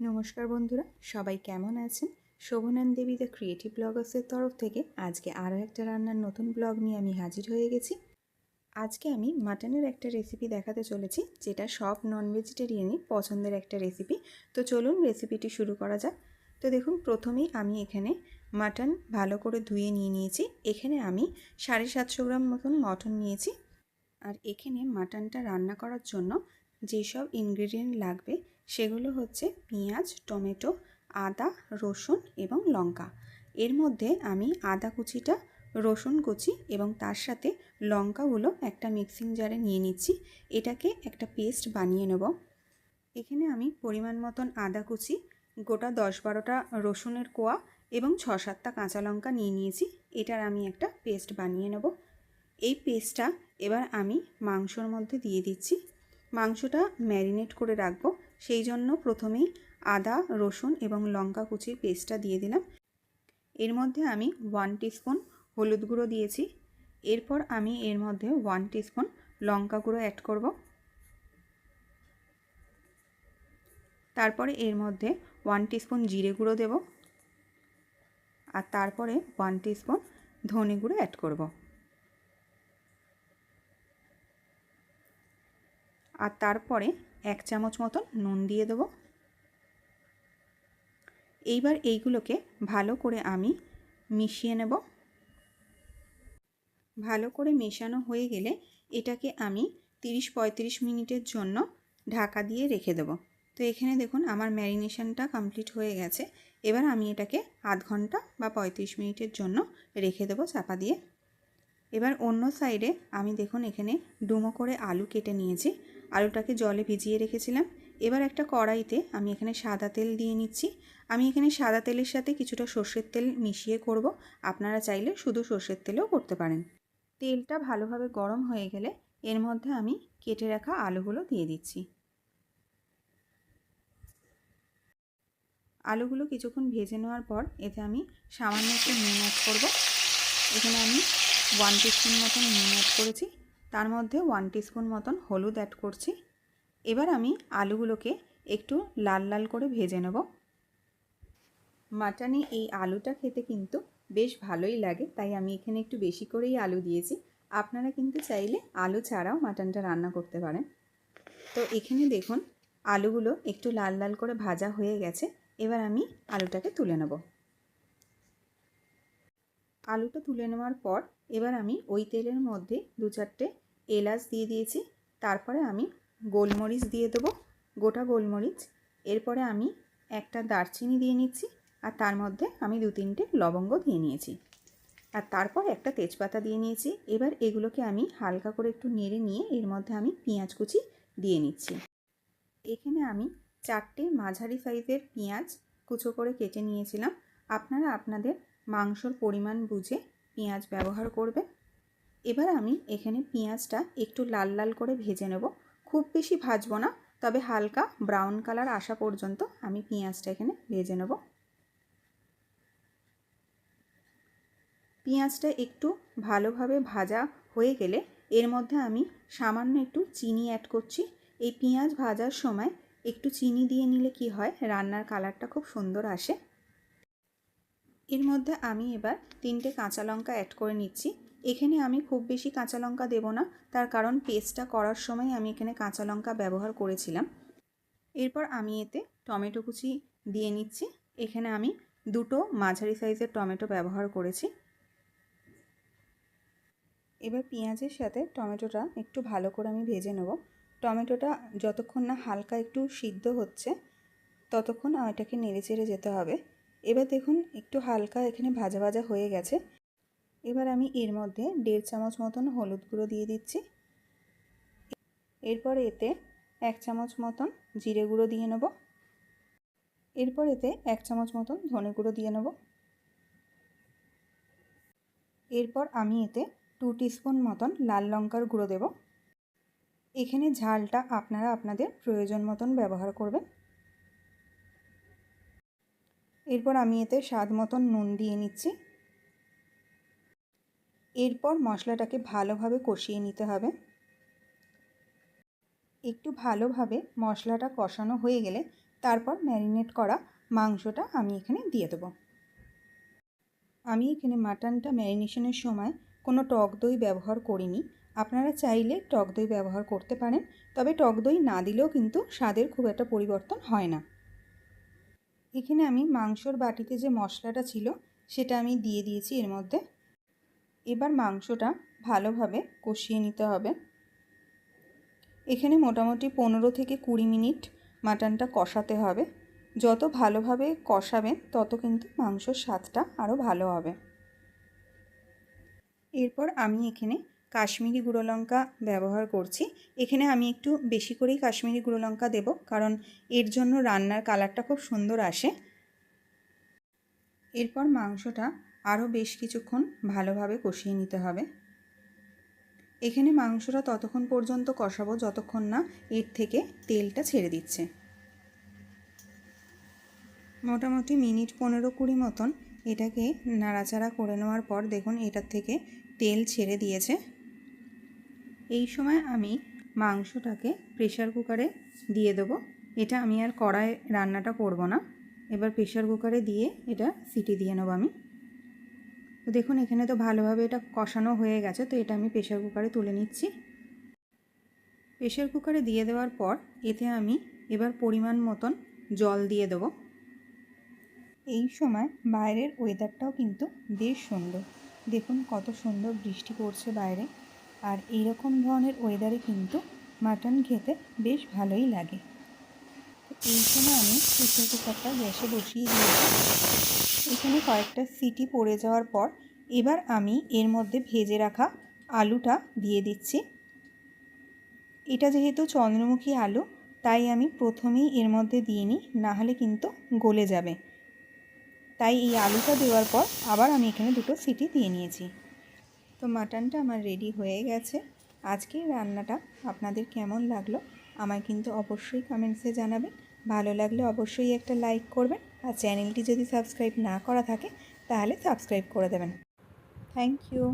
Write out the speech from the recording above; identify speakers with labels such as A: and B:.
A: নমস্কার বন্ধুরা, সবাই কেমন আছেন? শোভনান দেবী দ্য ক্রিয়েটিভ ব্লগার্সের তরফ থেকে আজকে আরও একটা রান্নার নতুন ব্লগ নিয়ে আমি হাজির হয়ে গেছি। আজকে আমি মাটনের একটা রেসিপি দেখাতে চলেছি, যেটা সব নন ভেজিটেরিয়ানই পছন্দের একটা রেসিপি তো চলুন রেসিপিটি শুরু করা যাক। তো দেখুন, প্রথমেই আমি এখানে মাটন ভালো করে ধুয়ে নিয়ে নিয়েছি। এখানে আমি সাড়ে সাতশো গ্রাম মতন মটন নিয়েছি। আর এখানে মাটনটা রান্না করার জন্য যেসব ইনগ্রেডিয়েন্ট লাগবে সেগুলো হচ্ছে পেঁয়াজ, টমেটো, আদা, রসুন এবং লঙ্কা। এর মধ্যে আমি আদা কুচিটা, রসুন কুচি এবং তার সাথে লঙ্কাগুলো একটা মিক্সিং জারে নিয়ে নিচ্ছি। এটাকে একটা পেস্ট বানিয়ে নেব। এখানে আমি পরিমাণ মতন আদা কুচি, গোটা দশ বারোটা রসুনের কোয়া এবং ছ সাতটা কাঁচা লঙ্কা নিয়ে নিয়েছি। এটার আমি একটা পেস্ট বানিয়ে নেব। এই পেস্টটা এবার আমি মাংসর মধ্যে দিয়ে দিচ্ছি। মাংসটা ম্যারিনেট করে রাখব। সেই জন্য প্রথমেই আদা, রসুন এবং লঙ্কা কুচির পেস্টটা দিয়ে দিলাম। এর মধ্যে আমি ওয়ান টিস্পুন হলুদ গুঁড়ো দিয়েছি। এরপর আমি এর মধ্যে ওয়ান টিস্পুন লঙ্কা গুঁড়ো অ্যাড করব। তারপরে এর মধ্যে ওয়ান টিস্পুন জিরে গুঁড়ো দেব। আর তারপরে ওয়ান টিস্পুন ধনে গুঁড়ো অ্যাড করব। আর তারপরে এক চামচ মতন নুন দিয়ে দেবো। এইবার এইগুলোকে ভালো করে আমি মিশিয়ে নেব। ভালো করে মেশানো হয়ে গেলে এটাকে আমি তিরিশ পঁয়ত্রিশ মিনিটের জন্য ঢাকা দিয়ে রেখে দেবো। তো এখানে দেখুন আমার ম্যারিনেশনটা কমপ্লিট হয়ে গেছে। এবার আমি এটাকে আধ ঘণ্টা বা পঁয়ত্রিশ মিনিটের জন্য রেখে দেবো চাপা দিয়ে। এবার অন্য সাইডে আমি দেখুন এখানে ডুমো করে আলু কেটে নিয়েছি। আলুটাকে জলে ভিজিয়ে রেখেছিলাম। এবার একটা কড়াইতে আমি এখানে সাদা তেল দিয়ে নিচ্ছি। আমি এখানে সাদা তেলের সাথে কিছুটা সর্ষের তেল মিশিয়ে করব। আপনারা চাইলে শুধু সর্ষের তেলেও করতে পারেন। তেলটা ভালোভাবে গরম হয়ে গেলে এর মধ্যে আমি কেটে রাখা আলুগুলো দিয়ে দিচ্ছি। আলুগুলো কিছুক্ষণ ভেজে নেওয়ার পর এতে আমি সামান্য একটু নুন অ্যাড করব। এখানে আমি ওয়ান টিস্পুন মতন নুন অ্যাড করেছি। তার মধ্যে ওয়ান টিস্পুন মতন হলুদ অ্যাড করছি। এবার আমি আলুগুলোকে একটু লাল লাল করে ভেজে নেব। মাটানি এই আলুটা খেতে কিন্তু বেশ ভালোই লাগে, তাই আমি এখানে একটু বেশি করেই আলু দিয়েছি। আপনারা কিন্তু চাইলে আলু ছাড়াও মাটনটা রান্না করতে পারেন। তো এখানে দেখুন, আলুগুলো একটু লাল লাল করে ভাজা হয়ে গেছে। এবার আমি আলুটাকে তুলে নেব। আলুটা তুলে নেওয়ার পর এবার আমি ওই তেলের মধ্যে দু চারটে এলাচ দিয়ে দিয়েছি। তারপরে আমি গোলমরিচ দিয়ে দেবো, গোটা গোলমরিচ। এরপরে আমি একটা দারচিনি দিয়ে নিচ্ছি আর তার মধ্যে আমি দু তিনটে লবঙ্গ দিয়ে নিয়েছি। আর তারপর একটা তেজপাতা দিয়ে নিয়েছি। এবার এগুলোকে আমি হালকা করে একটু নেড়ে নিয়ে এর মধ্যে আমি পেঁয়াজ কুচি দিয়ে নিচ্ছি। এখানে আমি চারটে মাঝারি সাইজের পেঁয়াজ কুচো করে কেটে নিয়েছিলাম। আপনারা আপনাদের মাংসর পরিমাণ বুঝে পেঁয়াজ ব্যবহার করবে। এবার আমি এখানে পেঁয়াজটা একটু লাল লাল করে ভেজে নেব। খুব বেশি ভাজবো না, তবে হালকা ব্রাউন কালার আসা পর্যন্ত আমি পেঁয়াজটা এখানে ভেজে নেব। পেঁয়াজটা একটু ভালোভাবে ভাজা হয়ে গেলে এর মধ্যে আমি সামান্য একটু চিনি অ্যাড করছি। এই পেঁয়াজ ভাজার সময় একটু চিনি দিয়ে নিলে কি হয়, রান্নার কালারটা খুব সুন্দর আসে। এর মধ্যে আমি এবার তিনটে কাঁচা লঙ্কা অ্যাড করে নিচ্ছি। এখানে আমি খুব বেশি কাঁচা লঙ্কা দেবো না, তার কারণ পেস্টটা করার সময় আমি এখানে কাঁচা লঙ্কা ব্যবহার করেছিলাম। এরপর আমি এতে টমেটো কুচি দিয়ে নিচ্ছি। এখানে আমি দুটো মাঝারি সাইজের টমেটো ব্যবহার করেছি। এবার পেঁয়াজের সাথে টমেটোটা একটু ভালো করে আমি ভেজে নেব। টমেটোটা যতক্ষণ না হালকা একটু সিদ্ধ হচ্ছে, ততক্ষণ এটাকে নেড়ে চেড়ে যেতে হবে। এবার দেখুন, একটু হালকা এখানে ভাজা ভাজা হয়ে গেছে। এবার আমি এর মধ্যে দেড় চামচ মতন হলুদ গুঁড়ো দিয়ে দিচ্ছি। এরপর এতে এক চামচ মতন জিরে গুঁড়ো দিয়ে নেব। এরপর এতে এক চামচ মতন ধনে গুঁড়ো দিয়ে নেব। এরপর আমি এতে টু টিস্পুন মতন লাল লঙ্কার গুঁড়ো দেব। এখানে ঝালটা আপনারা আপনাদের প্রয়োজন মতন ব্যবহার করবেন। এরপর আমি এতে স্বাদ মতন নুন দিয়ে নিচ্ছি। এরপর মশলাটাকে ভালোভাবে কষিয়ে নিতে হবে। একটু ভালোভাবে মশলাটা কষানো হয়ে গেলে তারপর ম্যারিনেট করা মাংসটা আমি এখানে দিয়ে দেবো। আমি এখানে মাটনটা ম্যারিনেশনের সময় কোনো টক দই ব্যবহার করিনি। আপনারা চাইলে টক দই ব্যবহার করতে পারেন, তবে টক দই না দিলেও কিন্তু স্বাদের খুব একটা পরিবর্তন হয় না। এখানে আমি মাংসর বাটিতে যে মশলাটা ছিল, সেটা আমি দিয়ে দিয়েছি এর মধ্যে। এবার মাংসটা ভালোভাবে কষিয়ে নিতে হবে। এখানে মোটামুটি পনেরো থেকে কুড়ি মিনিট মাটনটা কষাতে হবে। যত ভালোভাবে কষাবেন তত কিন্তু মাংসর স্বাদটা আরও ভালো হবে। এরপর আমি এখানে কাশ্মীরি গুঁড়ো লঙ্কা ব্যবহার করছি। এখানে আমি একটু বেশি করেই কাশ্মীরি গুঁড়ো লঙ্কা দেবো, কারণ এর জন্য রান্নার কালারটা খুব সুন্দর আসে। এরপর মাংসটা আরও বেশ কিছুক্ষণ ভালোভাবে কষিয়ে নিতে হবে। এখানে মাংসটা ততক্ষণ পর্যন্ত কষাবো, যতক্ষণ না এর থেকে তেলটা ছেড়ে দিচ্ছে। মোটামুটি মিনিট পনেরো কুড়ি মতন এটাকে নাড়াচাড়া করে নেওয়ার পর দেখুন এটার থেকে তেল ছেড়ে দিয়েছে। এই সময় আমি মাংসটাকে প্রেশার কুকারে দিয়ে দেবো। এটা আমি আর কড়ায় রান্নাটা করব না। এবার প্রেশার কুকারে দিয়ে এটা সিটি দিয়ে নেব আমি। তো দেখুন, এখানে তো ভালোভাবে এটা কষানো হয়ে গেছে, তো এটা আমি প্রেশার কুকারে তুলে নিচ্ছি। প্রেশার কুকারে দিয়ে দেওয়ার পর এতে আমি এবার পরিমাণ মতন জল দিয়ে দেবো। এই সময় বাইরের ওয়েদারটাও কিন্তু বেশ সুন্দর। দেখুন, কত সুন্দর বৃষ্টি পড়ছে বাইরে। আর এইরকম ধরনের ওয়েদারে কিন্তু মাটন খেতে বেশ ভালোই লাগে। এই সময় আমি প্রেশার কুকারটা গ্যাসে বসিয়ে দিয়েছি। এখানে কয়েকটা সিটি পড়ে যাওয়ার পর এবার আমি এর মধ্যে ভেজে রাখা আলুটা দিয়ে দিচ্ছি। এটা যেহেতু চন্দ্রমুখী আলু, তাই আমি প্রথমেই এর মধ্যে দিয়ে নিই, নাহলে কিন্তু গলে যাবে। তাই এই আলুটা দেওয়ার পর আবার আমি এখানে দুটো সিটি দিয়ে নিয়েছি। তো মাটনটা আমার রেডি হয়ে গেছে। আজকের রান্নাটা আপনাদের কেমন লাগল আমায় কিন্তু অবশ্যই কমেন্টসে জানাবেন। ভালো লাগলে অবশ্যই একটা লাইক করবেন আর চ্যানেলটি যদি সাবস্ক্রাইব না করা থাকে তাহলে সাবস্ক্রাইব করে দেবেন। Thank you